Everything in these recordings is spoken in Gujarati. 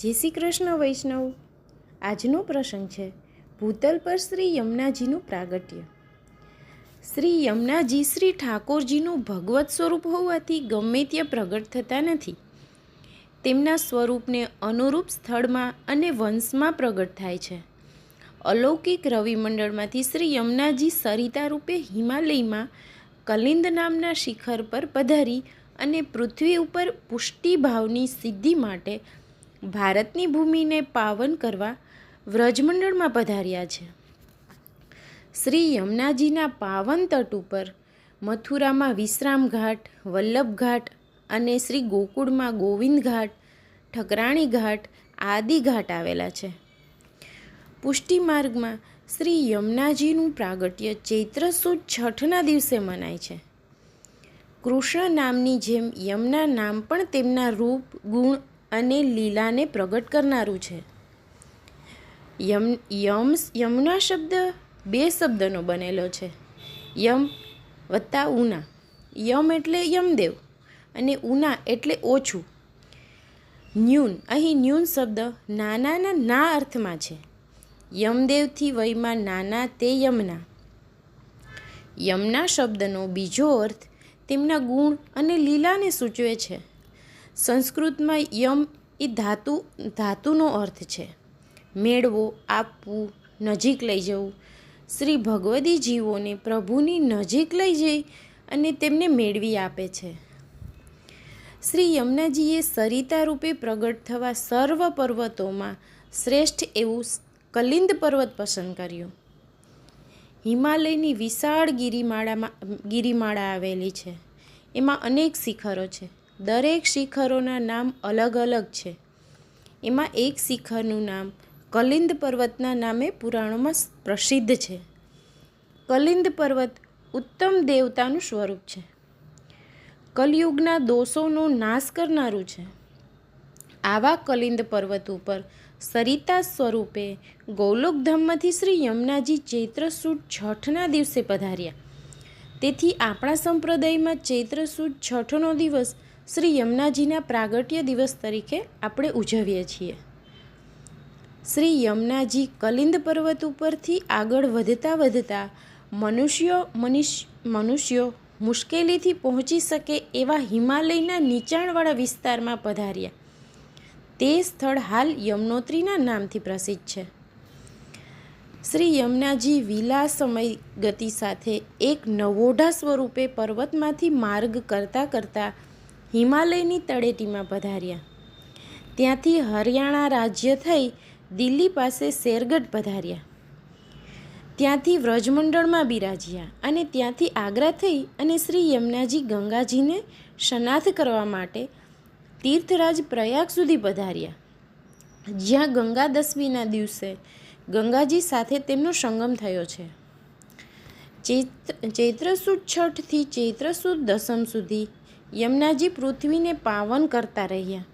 જય શ્રી કૃષ્ણ વૈષ્ણવ. આજનો પ્રસંગ છે, ભૂતલ પર શ્રી યમુનાજીનું પ્રાગટ્ય. શ્રી યમુનાજી શ્રી ઠાકોરજીનું ભગવત સ્વરૂપ હોવાથી ગમે ત્યાં પ્રગટ થતા નથી. તેમના સ્વરૂપને અનુરૂપ સ્થળમાં અને વંશમાં પ્રગટ થાય છે. અલૌકિક રવિમંડળમાંથી શ્રી યમુનાજી સરિતા રૂપે હિમાલયમાં કલિંદ નામના શિખર પર પધારી અને પૃથ્વી ઉપર પુષ્ટિભાવની સિદ્ધિ માટે ભારતની ભૂમિને પાવન કરવા વ્રજમંડળમાં પધાર્યા છે. શ્રી યમુનાજીના પાવન તટ ઉપર મથુરામાં વિશ્રામ ઘાટ, વલ્લભ ઘાટ અને શ્રી ગોકુળમાં ગોવિંદ ઘાટ, ઠકરાણી ઘાટ આદિ ઘાટ આવેલા છે. પુષ્ટિ માર્ગમાં શ્રી યમુનાજીનું પ્રાગટ્ય ચૈત્ર સુદ છઠના દિવસે મનાય છે. કૃષ્ણ નામની જેમ યમના નામ પણ તેમના રૂપ, ગુણ અને લીલાને પ્રગટ કરનારું છે. યમ યમ, યમુના શબ્દ બે શબ્દનો બનેલો છે. યમ વત્તા ઉના. યમ એટલે યમદેવ અને ઉના એટલે ઓછું. ન્યૂન, અહીં ન્યૂન શબ્દ નાનાના ના અર્થમાં છે. યમદેવથી વયમાં નાના તે યમના. યમના શબ્દનો બીજો અર્થ તેમના ગુણ અને લીલાને સૂચવે છે. સંસ્કૃતમાં યમ એ ધાતુ, ધાતુનો અર્થ છે. મેળવો, આપવું, નજીક લઈ જવું. શ્રી ભગવદી જીવોને પ્રભુની નજીક લઈ જઈ અને તેમને મેળવી આપે છે. શ્રી યમુનાજીએ સરિતા રૂપે પ્રગટ થવા સર્વ પર્વતોમાં શ્રેષ્ઠ એવું કલિંદ પર્વત પસંદ કર્યું. હિમાલયની વિશાળ ગિરિમાળામાં, ગિરિમાળા આવેલી છે. એમાં અનેક શિખરો છે. દરેક શિખરોના નામ અલગ અલગ છે. એમાં એક શિખરનું નામ કલિંદ પર્વતના નામે પુરાણોમાં પ્રસિદ્ધ છે. કલિંદ પર્વત ઉત્તમ દેવતાનું સ્વરૂપ છે. કલયુગના દોષોનો નાશ કરનારું છે. આવા કલિંદ પર્વત ઉપર સરિતા સ્વરૂપે ગૌલોકધામમાંથી શ્રી યમુનાજી ચૈત્ર સુદ છઠના દિવસે પધાર્યા. તેથી આપણા સંપ્રદાયમાં ચૈત્ર સુદ છઠનો દિવસ શ્રી યમુનાજીના પ્રાગટ્ય દિવસ તરીકે આપણે ઉજવીએ છીએ. શ્રી યમુનાજી કલિંદ પર્વત ઉપરથી આગળ વધતા વધતા મનુષ્યો મનુષ્ય મનુષ્યો મુશ્કેલીથી પહોંચી શકે એવા હિમાલયના નીચાણવાળા વિસ્તારમાં પધાર્યા. તે સ્થળ હાલ યમનોત્રીના નામથી પ્રસિદ્ધ છે. શ્રી યમુનાજી વિલાસમય ગતિ સાથે એક નવોઢા સ્વરૂપે પર્વતમાંથી માર્ગ કરતાં કરતાં હિમાલયની તળેટીમાં પધાર્યા. ત્યાંથી હરિયાણા રાજ્ય થઈ દિલ્હી પાસે શેરગઢ પધાર્યા. ત્યાંથી વ્રજમંડળમાં બિરાજ્યા અને ત્યાંથી આગ્રા થઈ અને શ્રી યમુનાજી ગંગાજીને શનાથ કરવા માટે તીર્થરાજ પ્રયાગ સુધી પધાર્યા. જ્યાં ગંગા દસમીના દિવસે ગંગાજી સાથે તેમનો સંગમ થયો છે. ચૈત્ર ચૈત્ર છઠથી ચૈત્ર સુદ દસમ સુધી યમુનાજી પૃથ્વીને પાવન કરતા રહ્યા.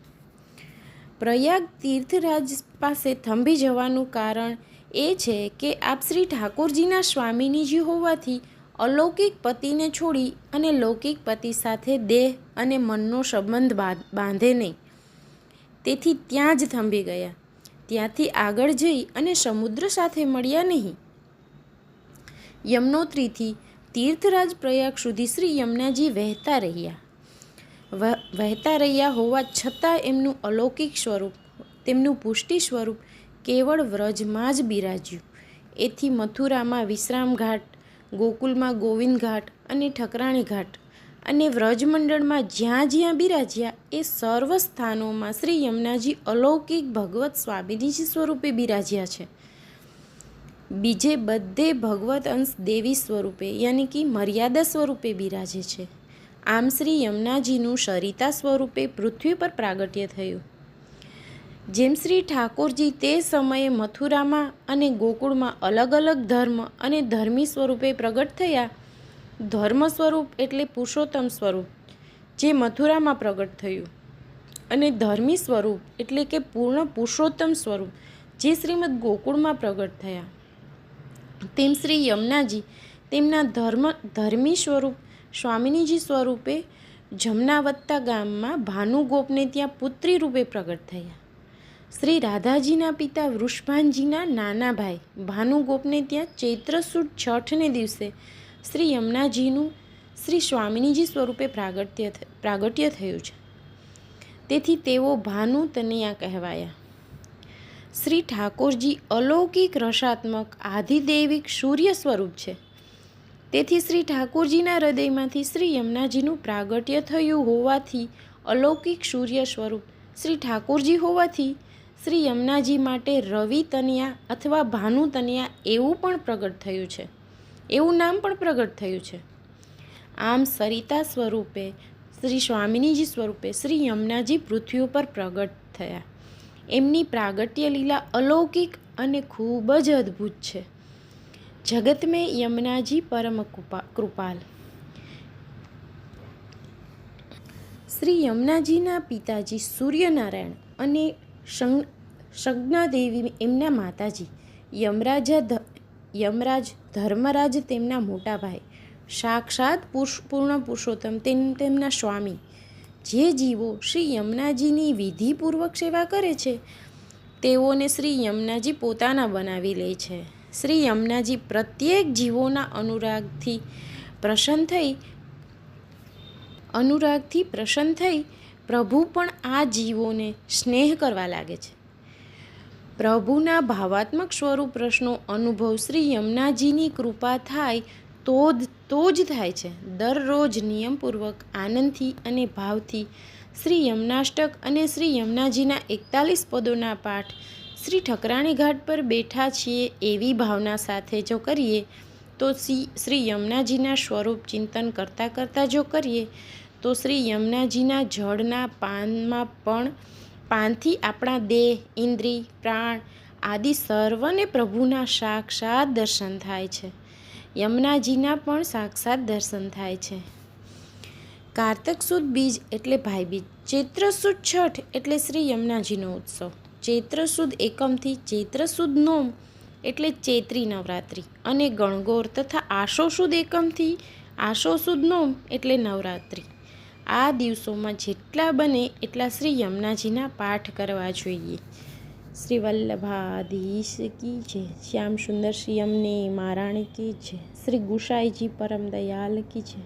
પ્રયાગ તીર્થરાજ પાસે થંભી જવાનું કારણ એ છે કે આપ શ્રી ઠાકોરજીના સ્વામીનીજી હોવાથી અલૌકિક પતિને છોડી અને લૌકિક પતિ સાથે દેહ અને મનનો સંબંધ બાંધે નહીં. તેથી ત્યાં જ થંભી ગયા. ત્યાંથી આગળ જઈ અને સમુદ્ર સાથે મળ્યા નહીં. યમનોત્રીથી તીર્થરાજ પ્રયાગ સુધી શ્રી યમુનાજી વહેતા રહ્યા. વહેતા રહ્યા હોવા છતાં એમનું અલૌકિક સ્વરૂપ, તેમનું પુષ્ટિ સ્વરૂપ કેવળ વ્રજમાં જ બિરાજ્યું. એથી મથુરામાં વિશ્રામ ઘાટ, ગોકુલમાં ગોવિંદ ઘાટ અને ઠકરાણી ઘાટ અને વ્રજમંડળમાં જ્યાં જ્યાં બિરાજ્યા એ સર્વ સ્થાનોમાં શ્રી યમુનાજી અલૌકિક ભગવત સ્વામિનીજી સ્વરૂપે બિરાજ્યા છે. બીજે બધે ભગવત અંશ દેવી સ્વરૂપે, યાની કે મર્યાદા સ્વરૂપે બિરાજે છે. આમ શ્રી યમુનાજીનું સરિતા સ્વરૂપે પૃથ્વી પર પ્રાગટ્ય થયું. જેમ શ્રી ઠાકોરજી તે સમયે મથુરામાં અને ગોકુળમાં અલગ અલગ ધર્મ અને ધર્મી સ્વરૂપે પ્રગટ થયા. ધર્મ સ્વરૂપ એટલે પુરુષોત્તમ સ્વરૂપ, જે મથુરામાં પ્રગટ થયું. અને ધર્મી સ્વરૂપ એટલે કે પૂર્ણ પુરુષોત્તમ સ્વરૂપ, જે શ્રીમદ ગોકુળમાં પ્રગટ થયા. તેમ શ્રી યમુનાજી તેમના ધર્મ, ધર્મી સ્વરૂપ સ્વામિનીજી સ્વરૂપે જમનાવત્તા ગામમાં ભાનુગોપને ત્યાં પુત્રી રૂપે પ્રગટ થયા. શ્રી રાધાજીના પિતા વૃષભાનજીના નાના ભાઈ ભાનુગોપને ત્યાં ચૈત્ર છઠને દિવસે શ્રી યમુનાજીનું, શ્રી સ્વામિનીજી સ્વરૂપે પ્રાગટ્ય પ્રાગટ્ય થયું છે. તેથી તેઓ ભાનુ તનિયા કહેવાયા. શ્રી ઠાકોરજી અલૌકિક રસાત્મક આધિદૈવિક સૂર્ય સ્વરૂપ છે. તેથી શ્રી ઠાકોરજીના હૃદયમાંથી શ્રી યમુનાજીનું પ્રાગટ્ય થયું હોવાથી અલૌકિક સૂર્ય સ્વરૂપ શ્રી ઠાકોરજી હોવાથી શ્રી યમુનાજી માટે રવિ તનિયા અથવા ભાનુ તનિયા એવું પણ પ્રગટ થયું છે. એવું નામ પણ પ્રગટ થયું છે. આમ સરિતા સ્વરૂપે, શ્રી સ્વામિનીજી સ્વરૂપે શ્રી યમુનાજી પૃથ્વી ઉપર પ્રગટ થયા. એમની પ્રાગટ્ય લીલા અલૌકિક અને ખૂબ જ અદ્ભુત છે. જગત મેં યમુનાજી પરમ કૃપા, કૃપાલ. શ્રી યમુનાજીના પિતાજી સૂર્યનારાયણ અને સંજ્ઞાદેવી એમના માતાજી, યમરાજા યમરાજ ધર્મરાજ તેમના મોટા ભાઈ, સાક્ષાત પૂર્ણ પુરુષોત્તમ તેમ, તેમના સ્વામી. જે જીવો શ્રી યમુનાજીની વિધિપૂર્વક સેવા કરે છે, તેઓને શ્રી યમુનાજી પોતાના બનાવી લે છે. શ્રી યમુનાજી પ્રત્યેક જીવોના અનુરાગથી પ્રસન્ન થઈ, અનુરાગથી પ્રસન્ન થઈ પ્રભુ પણ આ જીવોને સ્નેહ કરવા લાગે છે. પ્રભુના ભાવાત્મક સ્વરૂપ રસનો અનુભવ શ્રી યમુનાજીની કૃપા થાય તો જ તો જ થાય છે. દરરોજ નિયમપૂર્વક આનંદથી અને ભાવથી શ્રી યમુનાષ્ટક અને શ્રી યમુનાજીના એકતાલીસ પદોના પાઠ શ્રી ઠકરાણી ઘાટ પર બેઠા છીએ એવી ભાવના સાથે જો કરીએ, તો શ્રી શ્રી યમુનાજીના સ્વરૂપ ચિંતન કરતાં કરતાં જો કરીએ, તો શ્રી યમુનાજીના જળના પાનમાં પણ પાનથી આપણા દેહ ઇન્દ્રિય પ્રાણ આદિ સર્વને પ્રભુના સાક્ષાત દર્શન થાય છે. યમુનાજીના પણ સાક્ષાત દર્શન થાય છે. કારતક સુદ બીજ એટલે ભાઈબીજ, ચૈત્ર સુદ છઠ એટલે શ્રી યમુનાજીનો ઉત્સવ. ચૈત્ર સુદ એકમથી ચૈત્ર સુદ નોમ એટલે ચૈત્રી નવરાત્રિ અને ગણગોર તથા આશો સુદ એકમથી આશો સુદ નોમ એટલે નવરાત્રિ. આ દિવસોમાં જેટલા બને એટલા શ્રી યમુનાજીના પાઠ કરવા જોઈએ. શ્રી વલ્લભાધીશ કી છે શ્યામ સુંદર શ્રી અમને મહારાણી કી છે શ્રી ગુસાઈજી પરમ દયાલ કી છે